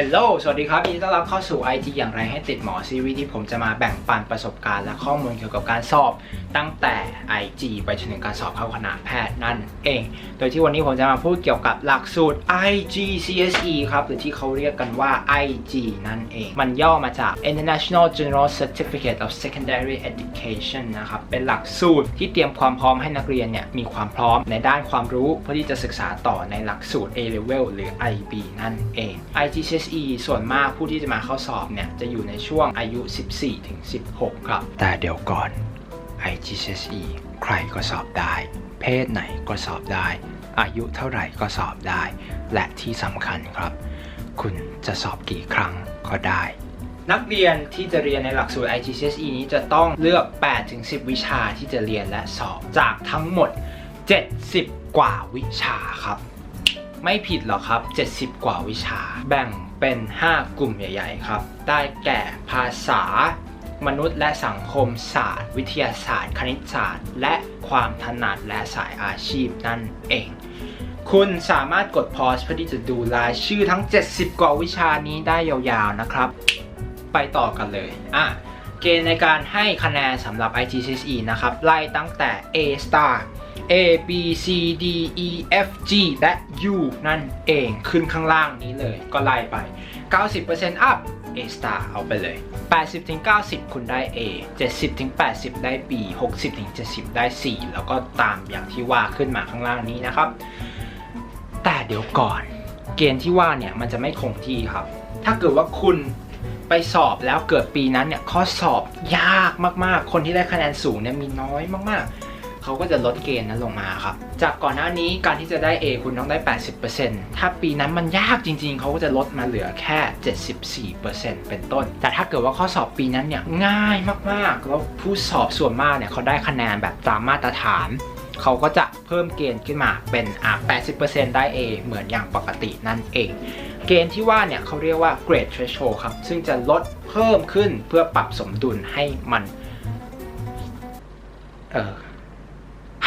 Hello สวัสดีครับยินดีต้อนรับเข้าสู่ IT อย่างไรให้ติดหมอซีรีส์ที่ผมจะมาแบ่งปันประสบการณ์และข้อมูลเกี่ยวกับการสอบตั้งแต่ IG ไปจนถึงการสอบเข้าคณะแพทย์นั่นเอง โดยที่วันนี้ผมจะมาพูดเกี่ยวกับหลักสูตร IG CSE ครับ หรือที่เขาเรียกกันว่า IG นั่นเอง มันย่อมาจาก International General Certificate of Secondary Education นะครับ เป็นหลักสูตรที่เตรียมความพร้อมให้นักเรียนเนี่ยมีความพร้อมในด้านความรู้เพื่อที่จะศึกษาต่อในหลักสูตร A Level หรือ IB นั่นเอง IGCSE ส่วนมากผู้ที่จะมาเข้าสอบเนี่ย จะอยู่ในช่วงอายุ 14ถึง16 ครับ แต่เดี๋ยวก่อน IGCSE ใครก็สอบได้ เพศไหนก็สอบได้ อายุเท่าไหร่ก็สอบได้ และที่สำคัญครับ คุณจะสอบกี่ครั้งก็ได้ นักเรียนที่จะเรียนในหลักสูตร IGCSE นี้จะต้องเลือก 8-10 วิชาที่จะเรียนและสอบจากทั้งหมด 70 กว่าวิชาครับ ไม่ผิดหรอกครับ 70 กว่าวิชา แบ่ง เป็น 5 กลุ่มใหญ่ ๆ ครับ ได้แก่ภาษา มนุษย์และสังคมศาสตร์ วิทยาศาสตร์ คณิตศาสตร์ และความถนัดและสายอาชีพนั่นเอง คุณสามารถกดพอสเพื่อที่จะดูรายชื่อทั้ง 70 กว่าวิชานี้ได้ยาวๆนะครับ ไปต่อกันเลยอะเกณฑ์ในการให้คะแนนสำหรับ IGCSE นะครับ ไล่ตั้งแต่ A star A B C D E F G และ U นั่นเองขึ้นข้างล่างนี้เลยก็ไล่ไป 90% up A star เอาไปเลย 80-90 คุณได้ A 70-80 ได้ B 60-70 ได้ C แล้วก็ตามอย่างที่ว่าขึ้นมาข้างล่างนี้นะครับ แต่เดี๋ยวก่อน เกณฑ์ที่ว่าเนี่ยมันจะไม่คงที่ครับ ถ้าเกิดว่าคุณไปสอบแล้วเกิดปีนั้นเนี่ยข้อสอบยากมากๆ คนที่ได้คะแนนสูงเนี่ยมีน้อยมากๆ เขาก็จะลดเกณฑ์นั้นลงมาครับ จากก่อนหน้านี้การที่จะได้ A คุณต้องได้ 80%ถ้าปีนั้นมันยากจริง ๆ เขาก็จะลดมาเหลือแค่ 74%เป็นต้น แต่ถ้าเกิดว่าข้อสอบปีนั้นเนี่ยง่ายมากๆ แล้วผู้สอบส่วนมากเนี่ยเขาได้คะแนนแบบตามมาตรฐานเขาก็จะเพิ่มเกณฑ์ขึ้นมาเป็นอะ80%ได้ A เหมือนอย่างปกตินั่นเอง เกณฑ์ที่ว่าเนี่ยเขาเรียกว่า grade threshold ครับ ซึ่งจะลดเพิ่มขึ้นเพื่อปรับสมดุลให้มัน เออ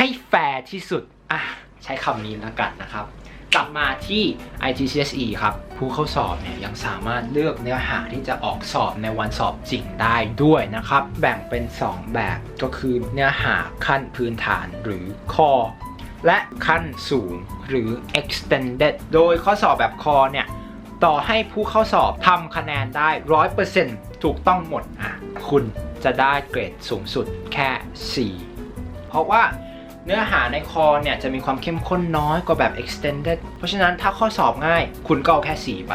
ให้แฟร์ที่สุด อะ ใช้คำนี้แล้วกันนะครับ กลับมาที่ IGCSE ครับ ผู้เข้าสอบเนี่ยยังสามารถเลือกเนื้อหาที่จะออกสอบในวันสอบจริงได้ด้วยนะครับ แบ่งเป็น 2 แบบก็คือเนื้อหาขั้นพื้นฐานหรือ core และขั้นสูงหรือ extended โดยข้อสอบแบบ core เนี่ย ต่อให้ผู้เข้าสอบทำคะแนนได้ 100%ถูกต้องหมดอะ คุณจะได้เกรดสูงสุดแค่ 4 เพราะว่า เนื้อหาในคอเนี่ยจะมีความเข้มข้นน้อยกว่าแบบ extended เพราะฉะนั้นถ้าข้อสอบง่าย คุณก็เอาแค่ 4 ไป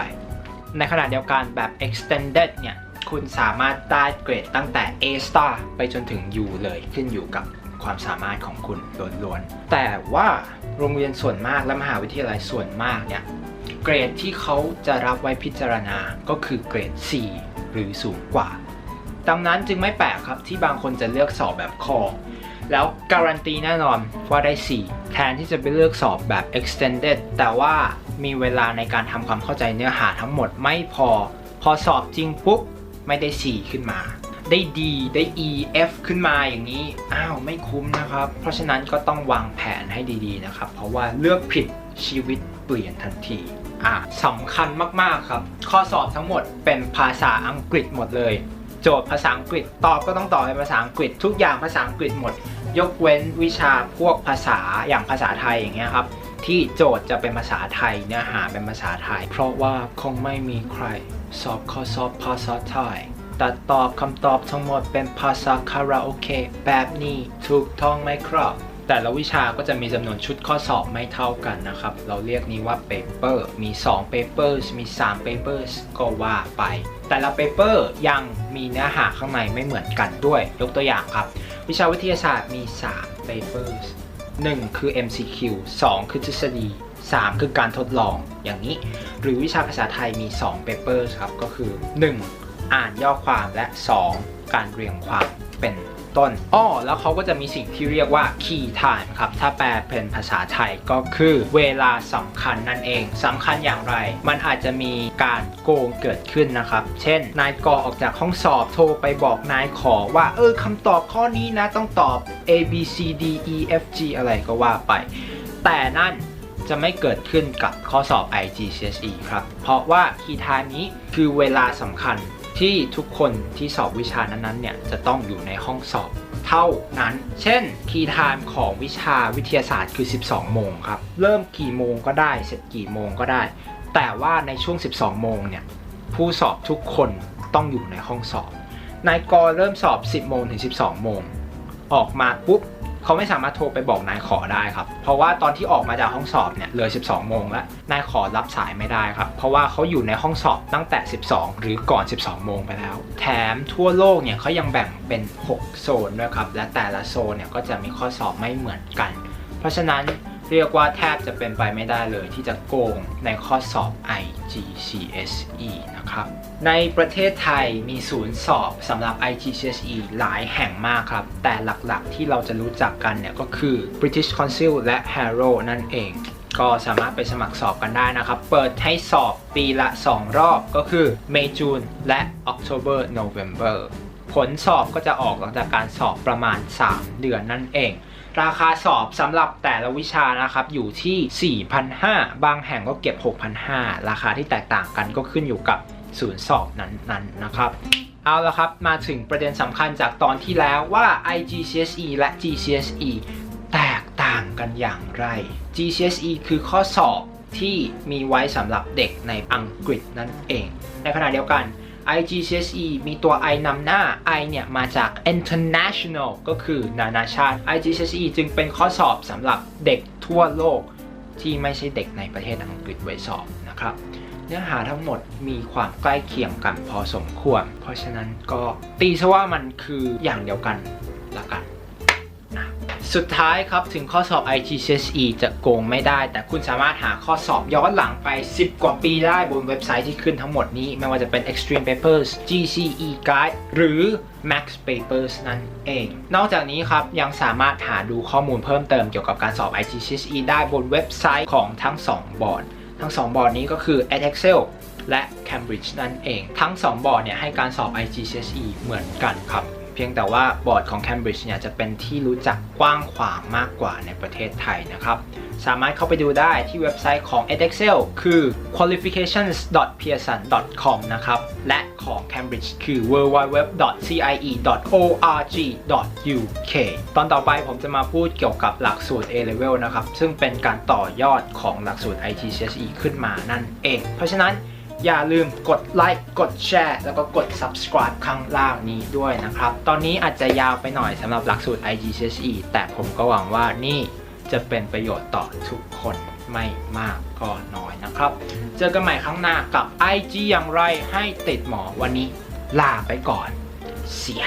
ในขณะเดียวกันแบบ extended เนี่ยคุณสามารถได้เกรดตั้งแต่ A star ไปจนถึง U เลยขึ้นอยู่กับความสามารถของคุณล้วนๆ แต่ว่าโรงเรียนส่วนมากและมหาวิทยาลัยส่วนมากเนี่ยเกรดที่เขาจะรับไว้พิจารณาก็คือเกรด C หรือสูงกว่า ดังนั้นจึงไม่แปลกครับที่บางคนจะเลือกสอบแบบคอ แล้วการันตีแน่นอนว่าได้ 4 แทนที่จะไปเลือกสอบแบบ extended แต่ว่ามีเวลาในการทำความเข้าใจเนื้อหาทั้งหมดไม่พอ พอสอบจริงปุ๊บ ไม่ได้ 4 ขึ้นมา ได้ D ได้ E F ขึ้นมาอย่างนี้ อ้าว ไม่คุ้มนะครับ เพราะฉะนั้นก็ต้องวางแผนให้ดีๆนะครับ เพราะว่าเลือกผิดชีวิตเปลี่ยนทันทีอะสำคัญมากๆครับ ข้อสอบทั้งหมดเป็นภาษาอังกฤษหมดเลย โจทย์ภาษาอังกฤษตอบก็ต้องตอบเป็นภาษาอังกฤษ ทุกอย่างภาษาอังกฤษหมด ยกเว้นวิชาพวกภาษาอย่างภาษาไทยอย่างเงี้ยครับที่โจทย์จะเป็นภาษาไทยเนื้อหาเป็นภาษาไทย เพราะว่าคงไม่มีใครสอบข้อสอบภาษาไทยแต่ตอบคำตอบทั้งหมดเป็นภาษาคาราโอเกะแบบนี้ถูกต้องไหมครับ แต่ละวิชาก็จะมีจำนวนชุดข้อสอบไม่เท่ากันนะครับ เราเรียกนี้ว่า paper มี 2 papers มี 3 papers ก็ว่าไป แต่ละเปเปอร์ยังมีเนื้อหาข้างในไม่เหมือนกันด้วย ยกตัวอย่างครับ วิชาวิทยาศาสตร์มี 3 papers 1 คือ MCQ 2 คือทฤษฎี 3 คือการทดลองอย่างนี้ หรือวิชาภาษาไทยมี 2 papers ครับ ก็คือ 1 อ่านย่อความและ 2 การเรียงความเป็น ต้นอ้อแล้วเขาก็จะมีสิ่งที่เรียกว่า key time ครับ ถ้าแปลเป็นภาษาไทยก็คือเวลาสำคัญนั่นเองสำคัญอย่างไร มันอาจจะมีการโกงเกิดขึ้นนะครับ เช่น นายกอออกจากห้องสอบโทรไปบอกนายขอว่า เออคำตอบข้อนี้นะต้องตอบ A B C D E F G อะไรก็ว่าไป แต่นั่นจะไม่เกิดขึ้นกับข้อสอบ IGCSE ครับ เพราะว่า key time นี้คือเวลาสำคัญ ที่ทุกคนที่สอบวิชานั้นๆเนี่ยจะต้องอยู่ในห้องสอบเท่านั้น เช่น key time ของวิชาวิทยาศาสตร์คือ 12 โมงครับ เริ่มกี่โมงก็ได้ เสร็จกี่โมงก็ได้ แต่ว่าในช่วง 12 โมงเนี่ยผู้สอบทุกคนต้องอยู่ในห้องสอบ นายกเริ่มสอบ 10 โมงถึง 12 โมง ออกมาปุ๊บ เขาไม่สามารถโทรไปบอกนายขอได้ครับ เพราะว่าตอนที่ออกมาจากห้องสอบเนี่ยเลย 12 โมงแล้ว นายขอรับสายไม่ได้ครับ เพราะว่าเขาอยู่ในห้องสอบตั้งแต่ 12 หรือก่อน 12 โมงไปแล้ว แถมทั่วโลกเนี่ยเขายังแบ่งเป็น 6 โซนด้วยครับ และแต่ละโซนเนี่ยก็จะมีข้อสอบไม่เหมือนกัน เพราะฉะนั้น เรียกว่าแทบจะเป็นไปไม่ได้เลยที่จะโกงในข้อสอบ IGCSE นะครับ ในประเทศไทยมีศูนย์สอบสำหรับ IGCSE หลายแห่งมากครับ แต่หลักๆที่เราจะรู้จักกันเนี่ยก็คือ British Council และ Harrow นั่นเอง ก็สามารถไปสมัครสอบกันได้นะครับ เปิดให้สอบปีละ 2 รอบก็คือ May June และ October November ผลสอบก็จะออกหลังจากการสอบประมาณ 3 เดือนนั่นเอง ราคาสอบสำหรับแต่ละวิชานะครับอยู่ที่ 4,500 บางแห่งก็เก็บ 6,500 ราคาที่แตกต่างกันก็ขึ้นอยู่กับศูนย์สอบนั้นๆนะครับเอาละครับ มาถึงประเด็นสำคัญจากตอนที่แล้วว่า IGCSE และ GCSE แตกต่างกันอย่างไร GCSE คือข้อสอบที่มีไว้สำหรับเด็กในอังกฤษนั่นเอง ในขณะเดียวกัน IGCSE มีตัว I นำหน้า I เนี่ยมาจาก international ก็คือนานาชาติ IGCSE จึงเป็นข้อสอบสำหรับเด็กทั่วโลกที่ไม่ใช่เด็กในประเทศอังกฤษไว้สอบนะครับ เนื้อหาทั้งหมดมีความใกล้เคียงกันพอสมควร เพราะฉะนั้นก็ตีซะว่ามันคืออย่างเดียวกันละกัน สุดท้ายครับถึงข้อสอบ IGCSE จะโกงไม่ได้ แต่คุณสามารถหาข้อสอบย้อนหลังไป 10 กว่าปีได้บนเว็บไซต์ที่ขึ้นทั้งหมดนี้ ไม่ว่าจะเป็น Extreme Papers GCE Guide หรือ Max Papers นั่นเอง นอกจากนี้ครับยังสามารถหาดูข้อมูลเพิ่มเติมเกี่ยวกับการสอบ IGCSE ได้บนเว็บไซต์ของทั้ง 2 บอร์ด ทั้ง 2 บอร์ดนี้ก็คือ Edexcel และ Cambridge นั่นเอง ทั้ง 2 บอร์ดเนี่ยให้การสอบ IGCSE เหมือนกันครับ เพียงแต่ว่าบอร์ดของ Cambridge เนี่ยจะเป็นที่รู้จักกว้างขวางมากกว่าในประเทศไทยนะครับ สามารถเข้าไปดูได้ที่เว็บไซต์ของ Edexcel คือ qualifications.pearson.com นะครับ และของ Cambridge คือ www.cie.org.uk ตอนต่อไปผมจะมาพูดเกี่ยวกับหลักสูตร A-Level นะครับ ซึ่งเป็นการต่อยอดของหลักสูตร IGCSE ขึ้นมานั่นเอง เพราะฉะนั้น อย่าลืมกดไลค์กดแชร์แล้วก็กด subscribe ข้างล่างนี้ด้วยนะครับ ตอนนี้อาจจะยาวไปหน่อยสำหรับหลักสูตร IGCSE แต่ผมก็หวังว่านี่จะเป็นประโยชน์ต่อทุกคนไม่มากก็น้อยนะครับ เจอกันใหม่ครั้งหน้ากับ IG อย่างไรให้ติดหมอวันนี้ลาไปก่อน เสีย